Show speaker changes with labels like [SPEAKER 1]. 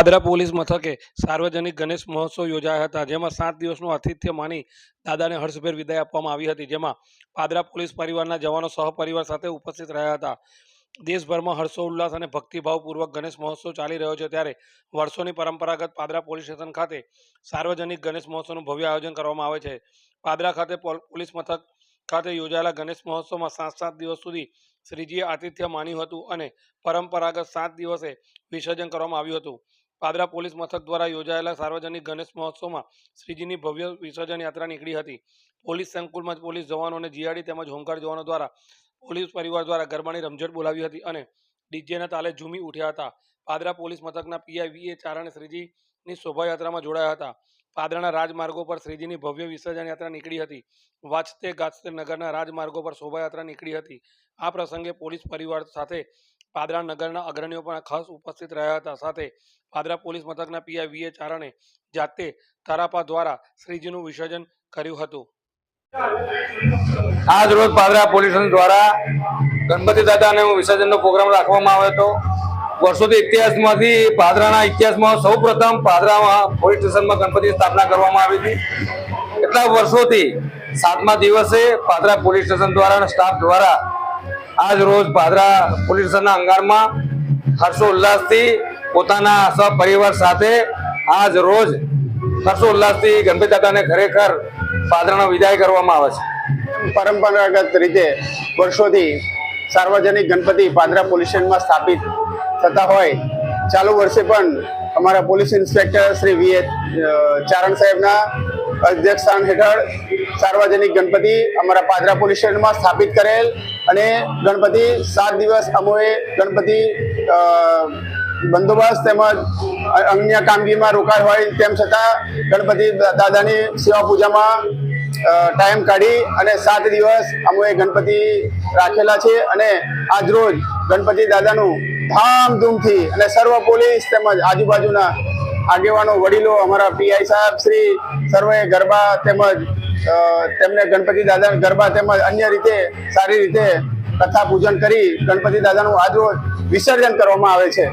[SPEAKER 1] Padra police મથકે સાર્વજનિક ગણેશ મહોત્સવ યોજાયા હતા, જેમાં સાત દિવસનું આતિથ્ય માની દાદાને હર્ષભેર વિદાય આપવામાં આવી હતી, જેમાં પાદરા પોલીસ પરિવારના જવાનો સહપરિવાર સાથે ઉપસ્થિત રહ્યા હતા. દેશભરમાં હર્ષોલ્લાસ અને ભક્તિભાવપૂર્વક ગણેશ મહોત્સવ ચાલી રહ્યો છે, ત્યારે વર્ષોની પરંપરાગત પાદરા પોલીસ સ્ટેશન ખાતે સાર્વજનિક ગણેશ મહોત્સવનું ભવ્ય આયોજન કરવામાં આવે છે. પાદરા ખાતે પોલીસ મથક ખાતે યોજાયેલા ગણેશ મહોત્સવમાં સાત સાત દિવસ સુધી શ્રીજીએ આતિથ્ય માન્યું હતું અને પરંપરાગત સાત દિવસે વિસર્જન કરવામાં આવ્યું હતું. પાદરા પોલીસ મથક દ્વારા યોજાયેલા સાર્વજનિક ગણેશ મહોત્સવમાં શ્રીજીની ભવ્ય વિસર્જન યાત્રા નીકળી હતી. પોલીસ સંકુલમાં પોલીસ જવાનો અને જીઆરડી તેમજ હોમગાર્ડ જવાનો દ્વારા પોલીસ પરિવાર દ્વારા ગરબાની રમઝટ બોલાવી હતી અને ડીજેના તાલે ઝૂમી ઉઠ્યા હતા. પાદરા પોલીસ મથકના પીઆઈવીએ ચારણ શ્રીજીની શોભાયાત્રામાં જોડાયા હતા. પાદરાના રાજમાર્ગો પર શ્રીજીની ભવ્ય વિસર્જન યાત્રા નીકળી હતી. વાંચતે ગાજતે નગરના રાજમાર્ગો પર શોભાયાત્રા નીકળી હતી. આ પ્રસંગે પોલીસ પરિવાર સાથે પાદરા નગરના અગ્રણીઓ પણ ખાસ ઉપસ્થિત રહ્યા હતા. સાથે પાદરા પોલીસ મથકના પીઆઈ વીએ ચારણે જાતે તારાપા દ્વારા શ્રીજીનું વિસર્જન કર્યું હતું.
[SPEAKER 2] આજ રોજ પાદરા પોલીસ દ્વારા ગણપતિ દાદાને વિસર્જનનો પ્રોગ્રામ રાખવામાં આવ્યો હતો. વર્ષોથી ઇતિહાસમાંથી પાદરાના ઇતિહાસમાં સૌ પ્રથમ પાદરામાં પોલીસ સ્ટેશનમાં ગણપતિની સ્થાપના કરવામાં આવી હતી. એટલા વર્ષોથી સાતમા દિવસે પાદરા પોલીસ સ્ટેશન દ્વારા સ્ટાફ દ્વારા આજ રોજ ભાદરા પોલીસ સ્ટેશનના અંગારમાં હર્ષોલ્લાસથી પોતાના સપરિવાર સાથે આજ રોજ હર્ષોલ્લાસથી ગણપતિ દાદાને ખરેખર પાદરાનો વિદાય કરવામાં આવે છે.
[SPEAKER 3] પરંપરાગત રીતે વર્ષોથી સાર્વજનિક ગણપતિ પાદરા પોલીસ સ્ટેશનમાં સ્થાપિત થતા હોય. ચાલુ વર્ષે પણ અમારા police inspector Shri V Charan સાહેબના અધ્યક્ષ સ્થાન હેઠળ સાર્વજનિક ગણપતિ અમારા પાદરા પોલીસ સ્ટેશનમાં સ્થાપિત કરેલ અને ગણપતિ સાત દિવસ અમોએ ગણપતિ બંદોબસ્ત તેમજ અન્ય કામગીરીમાં રોકાય હોય તેમ છતાં ગણપતિ દાદાની સેવા પૂજામાં ટાઈમ કાઢી અને સાત દિવસ અમોએ ગણપતિ રાખેલા છે અને આજરોજ ગણપતિ દાદાનું ધામધૂમથી અને સર્વ પોલીસ તેમજ આજુબાજુના આગેવાનો, વડીલો, અમારા પીઆઈ સાહેબ શ્રી, સર્વે ગરબા તેમજ તેમને ગણપતિ દાદા ગરબા તેમજ અન્ય રીતે સારી રીતે કથા પૂજન કરી ગણપતિ દાદાનું આજરોજ વિસર્જન કરવામાં આવે છે.